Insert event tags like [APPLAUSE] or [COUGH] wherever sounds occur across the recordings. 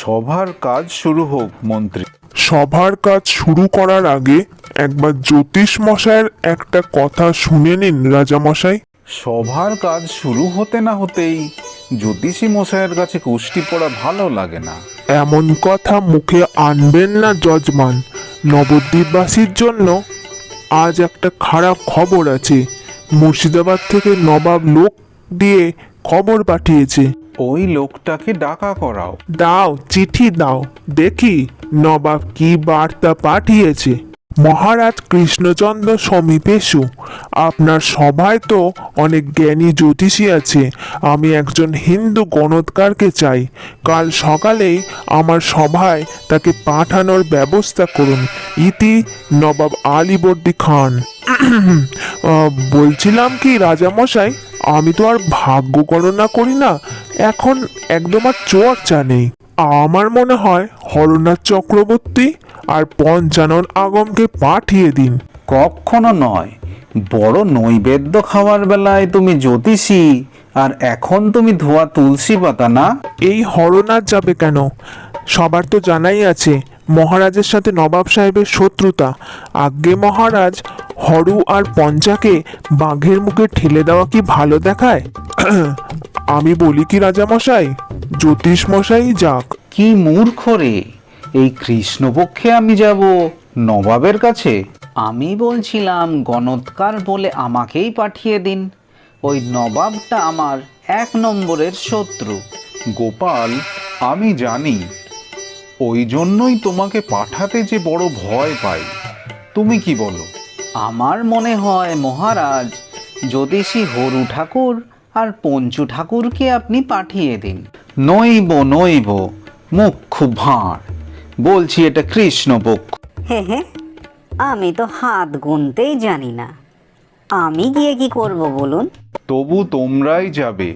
সভার কাজ শুরু হোক মন্ত্রী। সভার কাজ শুরু করার আগে একবার জ্যোতিষ মশাইয়ের একটা কথা শুনে নিন রাজামশাই সভার কাজ শুরু হতে না হতেই জ্যোতিষী মশাইয়ের কাছে কুষ্টি পড়া ভালো লাগে না। এমন কথা মুখে আনবেন না যজমান। নবদ্বীপবাসীর জন্য আজ একটা খারাপ খবর আছে। মুর্শিদাবাদ থেকে নবাব লোক দিয়ে খবর পাঠিয়েছে। ওই লোকটাকে ডাকা করাও। দাও, চিঠি দাও। দেখি নবাব কি বার্তা পাঠিয়েছে। মহারাজ কৃষ্ণচন্দ্র সমীপেশু আপনার সভায় তো অনেক জ্ঞানী জ্যোতিষী আছে। আমি একজন হিন্দু গণৎকারকে চাই। কাল সকালেই আমার সভায় তাকে পাঠানোর ব্যবস্থা করুন। ইতি নবাব আলীবর্দী খান। [CLEARS THROAT] বলছিলাম কি রাজামশাই? আমি তো আর ভাগ্য গণনা করি না। এখন একদম আর চর্চা নেই। আমার মনে হয় হরনাথ চক্রবর্তী আর পঞ্চানন আগমকে পাঠিয়ে দিন। কখনো নয় বড় নৈবেদ্য খাওয়ার বেলায় তুমি জ্যোতিষী আর এখন তুমি ধোয়া তুলসী পাতা না? এই হরনাথ যাবে কেন? সবার তো জানাই আছে মহারাজের সাথে নবাব সাহেবের শত্রুতা। আজ্ঞে মহারাজ হরু আর পঞ্চাকে বাঘের মুখে ঠেলে দেওয়া কি ভালো দেখায়? [CLEARS THROAT] আমি বলি কি রাজামশাই? জ্যোতিষ মশাই যাক। কি মূর্খ রে? এই কৃষ্ণপক্ষে আমি যাব নবাবের কাছে। আমি বলছিলাম গণৎকার বলে আমাকেই পাঠিয়ে দিন। ওই নবাবটা আমার এক নম্বরের শত্রু। গোপাল আমি জানি ওই জন্যই তোমাকে পাঠাতে যে বড় ভয় পাই। তুমি কি বলো? আমার মনে হয় মহারাজ জ্যোতিষী হরু ঠাকুর আর পঞ্চু ঠাকুরকে আপনি পাঠিয়ে দিন। নইব নইব মুখ্য ভাঁড়। বলছি এটা কৃষ্ণপক্ষ হ্যাঁ হ্যাঁ আমি তো হাত গুনতেই জানি না। আমি গিয়ে কি করব বলুন? তবু তোমরাই যাবে।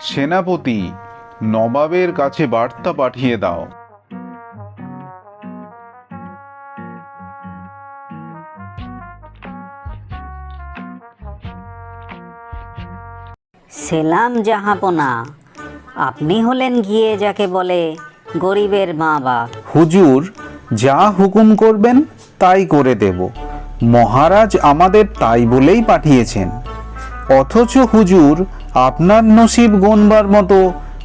সেনাপতি নবাবের কাছে বার্তা পাঠিয়ে দাও। সেলাম জাহাপনা আপনি হলেন গিয়ে যাকে বলে গরিবের মা বাপ হুজুর যা হুকুম করবেন তাই করে দেব মহারাজ আমাদের তাই বলেই পাঠিয়েছেন অথচ হুজুর আপনার নসিব গণবার মতো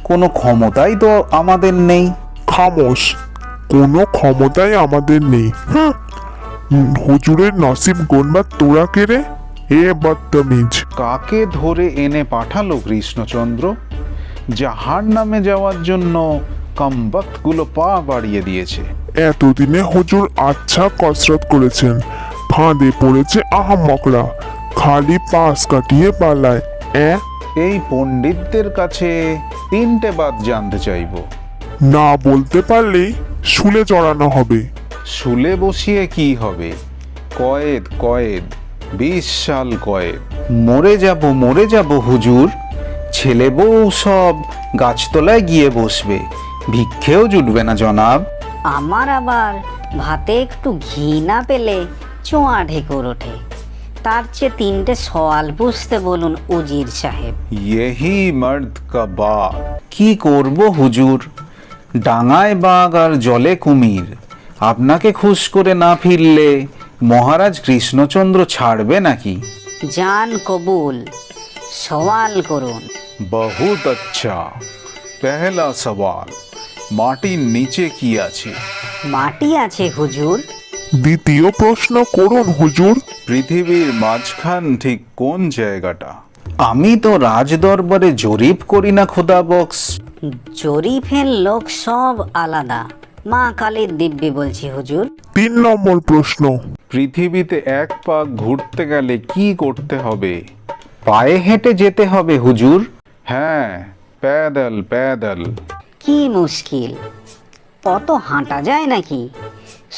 কোনো ক্ষমতাই তো আমাদের নেই খামোশ কোনো ক্ষমতাই আমাদের নেই হুজুরের নসিব গনবা তোরা কেড়ে এ বদতমিজ কাকে ধরে এনে পাঠালো কৃষ্ণচন্দ্র? যাহার নামে যাওয়ার জন্য কমবক্তগুলো পা বাড়িয়ে দিয়েছে। এতদিনে হুজুর আচ্ছা কসরত করেছেন। ফাঁদে পড়েছে আহাম্মকরা খালি পাশ কাটিয়ে পালায়। এ? এই পণ্ডিতদের কাছে তিনটে বাদ জানতে চাইব। না বলতে পারলেই শুলে চড়ানো হবে। শুলে বসিয়ে কি হবে? কয়েদ কয়েদ বিশ সাল কয়েদ। মরে যাব মরে যাব হুজুর। ছেলে বউ সব গাছতলায় গিয়ে বসবে। ভিক্ষেও জুটবে না জনাব। আমার আবার ভাতে একটু ঘি না পেলে চোঁয়া ঢেকুর ওঠে। তার চেয়ে তিনটে সওয়াল বুঝতে বলুন উজির সাহেব। ইয়েহি মর্দ কা বাগ। কি করব হুজুর? ডাঙায় বাঘ আর জলে কুমির। আপনাকে খুশ করে না ফিরলে মহারাজ কৃষ্ণচন্দ্র ছাড়বে নাকি? জান কবুল সওয়াল করুন। বহুত আচ্ছা পেহলা সওয়াল মাটির নিচে কি আছে? মাটি আছে হুজুর। দ্বিতীয় প্রশ্ন করুন হুজুর। পৃথিবীর মাঝখান ঠিক কোন জায়গাটা? আমি তো রাজদরবারে জরিপ করি না খোদা বক্স। জরিফের লোক সব আলাদা। মা কালীর দিব্যি বলছি হুজুর তিন নম্বর প্রশ্ন পৃথিবীতে এক পাক ঘুরতে গেলে কি করতে হবে পায়ে হেঁটে যেতে হবে হুজুর হ্যাঁ প্যাদল প্যাদল কি মুশকিল অত হাঁটা যায় নাকি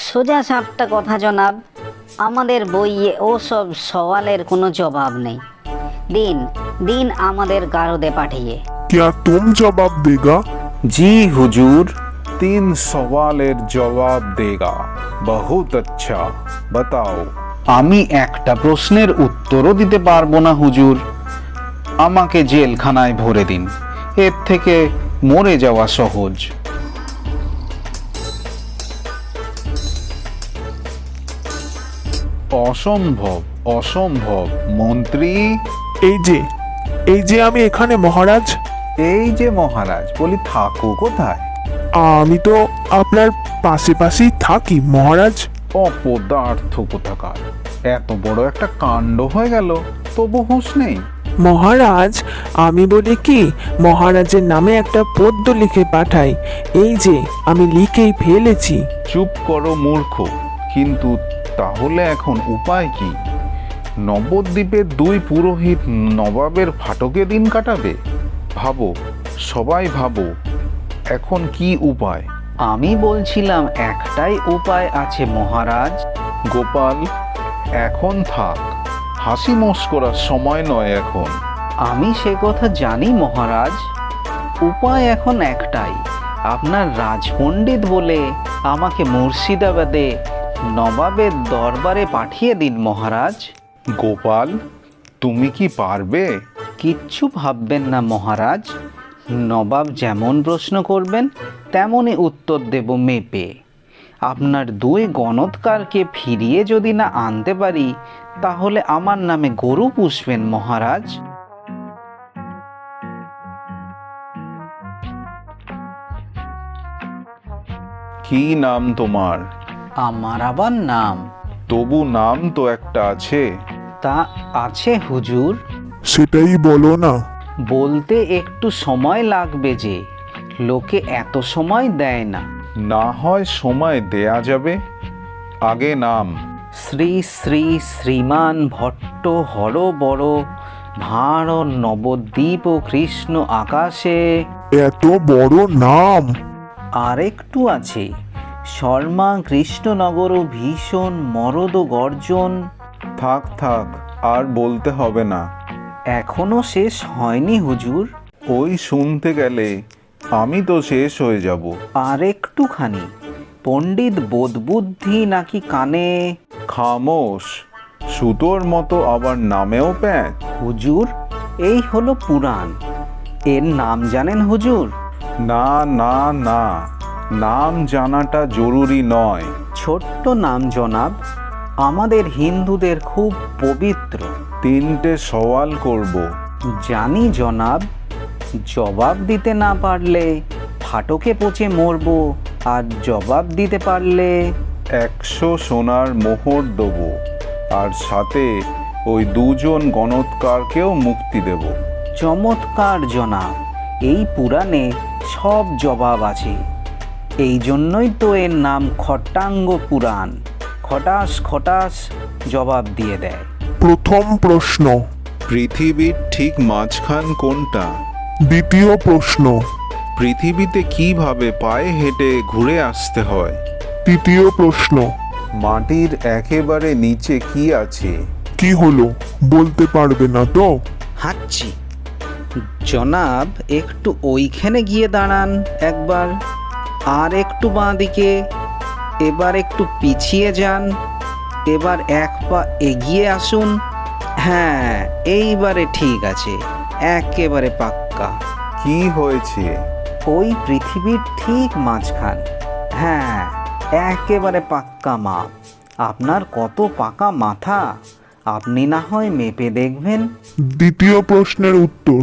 সোজা সাপটা কথা জনাব আমাদের বইয়ে ও সব সওয়ালের কোনো জবাব নেই দিন দিন আমাদের গারদে পাঠিয়ে क्या तुम जवाब देगा জি হুজুর तीन সওয়ালের जवाब देगा। बहुत अच्छा बताओ। আমি একটা প্রশ্নের উত্তরও দিতে পারব না হুজুর। আমাকে জেলখানায় ভরে দিন। এর থেকে মরে যাওয়া সহজ। অসম্ভব অসম্ভব মন্ত্রী। এই যে এই যে আমি এখানে মহারাজ। এই যে মহারাজ বলি থাকো কোথায়? আমি তো আপনার পাশে পাশেই থাকি মহারাজ। অপদার্থ কোথাকার? এত বড় একটা কাণ্ড হয়ে গেল তবু হুঁশ নেই। মহারাজ আমি বলি কি মহারাজের নামে একটা পদ্য লিখে পাঠাই। এই যে আমি লিখেই ফেলেছি। চুপ করো মূর্খ কিন্তু তাহলে এখন উপায় কি? নবদ্বীপের দুই পুরোহিত নবাবের ফাটকে দিন কাটাবে? ভাবো সবাই ভাবো এখন কি উপায়? আমি বলছিলাম একটাই উপায় আছে মহারাজ। গোপাল এখন থাক। হাসি মস্করার সময় নয় এখন। আমি সে কথা জানি মহারাজ। উপায় এখন একটাই। আপনার রাজপণ্ডিত বলে আমাকে মুর্শিদাবাদে নবাবের দরবারে পাঠিয়ে দিন মহারাজ। গোপাল তুমি কি পারবে? কিচ্ছু ভাববেন না মহারাজ। নবাব যেমন প্রশ্ন করবেন তেমনই উত্তর দেব মেপে। আপনার দুই গণৎকারকে ফিরিয়ে যদি না আনতে পারি তাহলে আমার নামে গরু পুষবেন মহারাজ। কি নাম তোমার? আমার আবার নাম? তবু নাম তো একটা আছে। তা আছে হুজুর। সেটাই বলো না। বলতে একটু সময় লাগবে যে লোকে এত সময় দেয় না। না হয় সময় দেয়া যাবে আগে নাম। শ্রী শ্রী শ্রীমান ভট্ট হর বড় ভাঁড় নবদ্বীপ ও কৃষ্ণ আকাশে। এত বড় নাম। আর একটু আছে শর্মা কৃষ্ণনগর ও ভীষণ মরদ গর্জন। থাক থাক আর বলতে হবে না। এখনও শেষ হয়নি হুজুর। ওই শুনতে গেলে আমি তো শেষ হয়ে যাব। আর একটুখানি। পণ্ডিত বোধবুদ্ধি নাকি কানে? খামোশ। সুতোর মতো আবার নামেও প্যাঁচ। হুজুর এই হলো পুরাণ। এর নাম জানেন হুজুর? না না না। নাম জানাটা জরুরি নয়। ছোট্ট নাম জনাব আমাদের হিন্দুদের খুব পবিত্র। তিনটে সওয়াল করব। জানি জনাব জবাব দিতে না পারলে ফাটকে পচে মরবো আর জবাব দিতে পারলে একশো সোনার মোহর দেবো আর সাথে ওই দুজন গণৎকারকেও মুক্তি দেব। চমৎকার জনাব এই পুরাণে সব জবাব আছে। এই জন্যই তো এর নাম খটাঙ্গ পুরাণ। খটাস খটাস জবাব দিয়ে দেয়। প্রথম প্রশ্ন। পৃথিবীর ঠিক মাঝখান কোনটা? দ্বিতীয় প্রশ্ন। পৃথিবীতে কীভাবে পায়ে হেঁটে ঘুরে আসতে হয়? তৃতীয় প্রশ্ন। মাটির একেবারে নিচে কি আছে? কি হলো? বলতে পারবে না তো? হাঁটছি। জনাব একটু ওইখানে গিয়ে দাঁড়ান একবার। আর একটু বাঁদিকে এবার একটু পিছিয়ে যান। এবার এক পা এগিয়ে আসুন। হ্যাঁ এইবারে ঠিক আছে একেবারে পাক্কা। কি হয়েছে? ওই পৃথিবীর ঠিক মাঝখান। হ্যাঁ একেবারে পাক্কা মাপ। আপনার কত পাকা মাথা? আপনি না হয় মেপে দেখবেন। দ্বিতীয় প্রশ্নের উত্তর।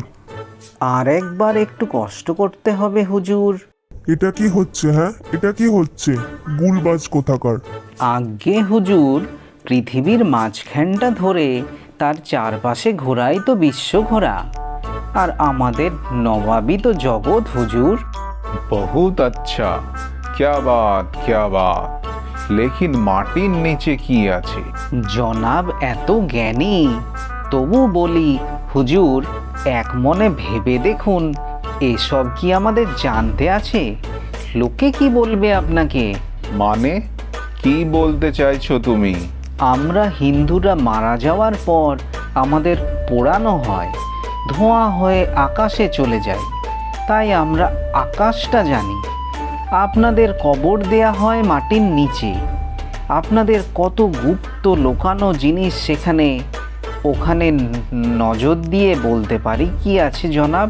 আর একবার একটু কষ্ট করতে হবে হুজুর। এটা কি হচ্ছে হ্যাঁ এটা কি হচ্ছে গুলবাজ কোথাকার আজ্ঞে হুজুর পৃথিবীর মাঝখানটা ধরে তার চারপাশে ঘোরাই তো বিশ্ব ঘোরা আর আমাদের নবাবই তো জগৎ হুজুর বহুত আচ্ছা क्या बात क्या बात लेकिन মাটির নিচে কি আছে জনাব এত জ্ঞানী তবু বলি হুজুর এক মনে ভেবে দেখুন এসব কি আমাদের জানতে আছে? লোকে কি বলবে আপনাকে? মানে? কি বলতে চাইছো তুমি? আমরা হিন্দুরা মারা যাওয়ার পর আমাদের পোড়ানো হয় ধোঁয়া হয়ে আকাশে চলে যায়। তাই আমরা আকাশটা জানি। আপনাদের কবর দেয়া হয় মাটির নিচে। আপনাদের কত গুপ্ত লোকানো জিনিস সেখানে ওখানে নজর দিয়ে বলতে পারি কি আছে জনাব?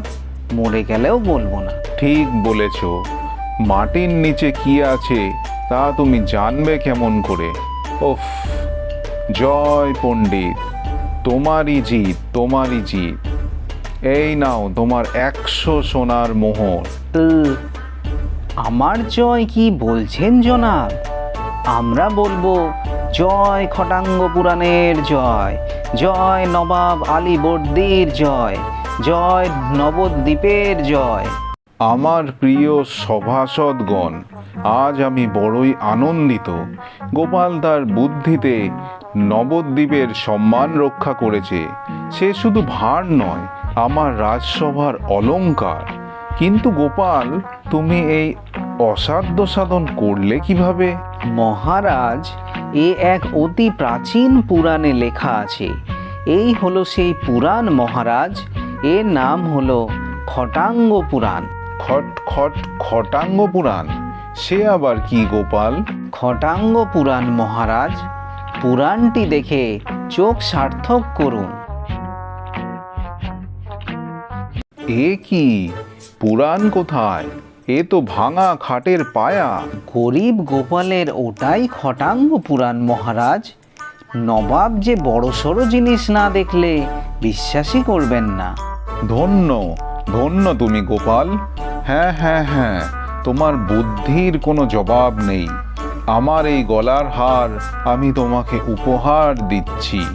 মরে গেলেও বলব না। ঠিক বলেছ। মাটির নিচে কি আছে তা তুমি জানবে কেমন করে। ওফ জয় পণ্ডিত তোমারই জিত তোমারই জিত। এই নাও তোমার একশো সোনার মোহর। আমার জয় কি বলছেন জনাব? আমরা বলব জয় খটাঙ্গ পুরাণের জয় জয় নবাব আলী বর্দির জয়। জয় নবদ্বীপের জয়। আমার প্রিয় সভাসদগণ আজ আমি বড়ই আনন্দিত। গোপাল তার বুদ্ধিতে নবদ্বীপের সম্মান রক্ষা করেছে। সে শুধু ভার নয় আমার রাজসভার অলঙ্কার। কিন্তু গোপাল তুমি এই অসাধ্য সাধন করলে কীভাবে? মহারাজ এ এক অতি প্রাচীন পুরাণে লেখা আছে। এই হলো সেই পুরাণ মহারাজ। এর নাম হলো খটাঙ্গ পুরাণ। খট খট খটাঙ্গ পুরাণ। সে আবার কি গোপাল? খটাঙ্গ পুরাণ মহারাজ পুরাণটি দেখে চোখ সার্থক করুন। এ কি? পুরাণ কোথায়? এ তো ভাঙা খাটের পায়া। গরিব গোপালের ওটাই খটাঙ্গ পুরাণ মহারাজ। নবাব যে বড়সড় জিনিস না দেখলে বিশ্বাসই করবেন না। ধন্য ধন্য তুমি গোপাল। হ্যাঁ হ্যাঁ হ্যাঁ তোমার বুদ্ধির কোনো জবাব নেই। আমার এই গলার হার আমি তোমাকে উপহার দিচ্ছি।